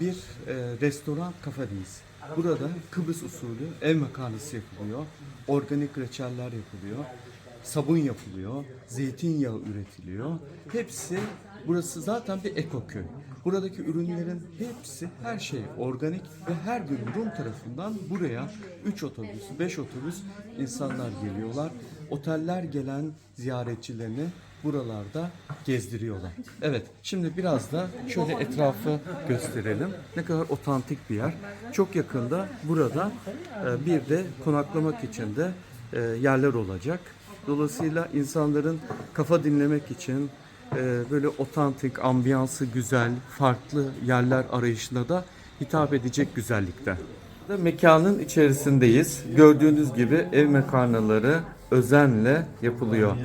bir e, restoran kafedeyiz. Burada Kıbrıs usulü ev makarnası yapılıyor. Organik reçeller yapılıyor. Sabun yapılıyor. Zeytinyağı üretiliyor. Hepsi burası zaten bir ekoköy. Buradaki ürünlerin hepsi her şey organik ve her gün Rum tarafından buraya 3 otobüs, 5 otobüs insanlar geliyorlar. Oteller gelen ziyaretçilerini buralarda gezdiriyorlar. Evet, şimdi biraz da şöyle etrafı gösterelim. Ne kadar otantik bir yer. Çok yakında burada e, bir de konaklamak için de e, yerler olacak. Dolayısıyla insanların kafa dinlemek için e, böyle otantik, ambiyansı güzel, farklı yerler arayışına da hitap edecek güzellikte. Mekanın içerisindeyiz. Gördüğünüz gibi ev makarnaları özenle yapılıyor.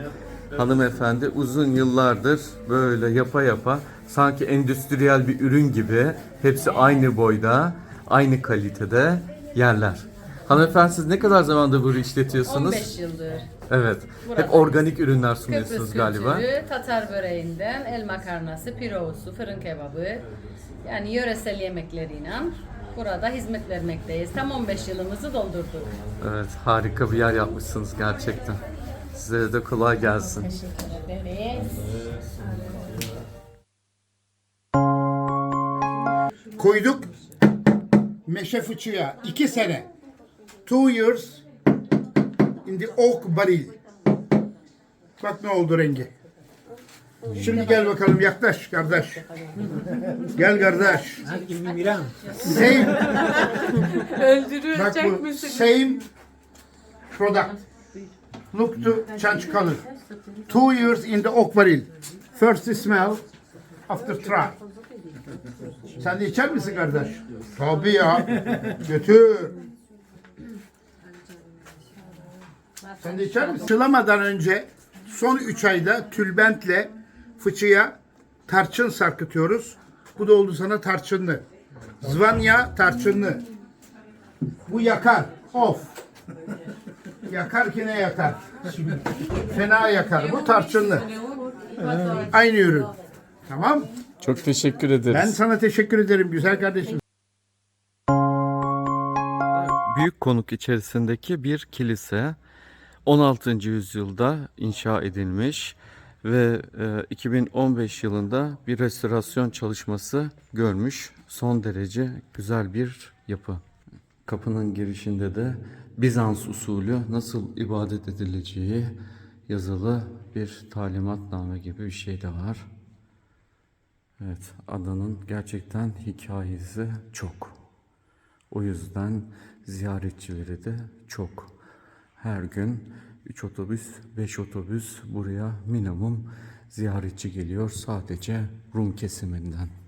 Hanımefendi uzun yıllardır böyle yapa yapa sanki endüstriyel bir ürün gibi hepsi aynı boyda, aynı kalitede yerler. Hanımefendi siz ne kadar zamandır bunu işletiyorsunuz? 15 yıldır. Evet. Burada. Hep organik ürünler Kıbrıs sunuyorsunuz galiba. kültürü, Tatar böreğinden el makarnası, pirovusu, fırın kebabı yani yöresel yemekleriyle burada hizmet vermekteyiz. Tam 15 yılımızı doldurduk. Evet, harika bir yer yapmışsınız gerçekten. Sizlere de kolay gelsin. Teşekkür ederiz. Koyduk meşe fıçıya iki sene. Two years in the oak barrel. Bak ne oldu rengi. Şimdi gel bakalım yaklaş kardeş. Gel kardeş. Same. Bak bu same product. Look to change color. Two years in the oak barrel. First smell, after try. Sen de içer misin kardeş? Tabii ya. Götür. Sen de içer misin? Sılamadan önce son 3 ayda tülbentle fıçıya tarçın sarkıtıyoruz. Bu da oldu sana tarçınlı. Zvanya tarçınlı. Bu yakar. Of. Yakar ki ne yakar? Fena yakar. Bu tarçınlı. Aynı ürün. Tamam. Çok teşekkür ederiz. Ben sana teşekkür ederim güzel kardeşim. Büyük konuk içerisindeki bir kilise 16. yüzyılda inşa edilmiş ve e, 2015 yılında bir restorasyon çalışması görmüş. Son derece güzel bir yapı. Kapının girişinde de Bizans usulü nasıl ibadet edileceği yazılı bir talimatname gibi bir şey de var. Evet, adanın gerçekten hikayesi çok. O yüzden ziyaretçileri de çok. Her gün 3 otobüs, 5 otobüs buraya minimum ziyaretçi geliyor sadece Rum kesiminden.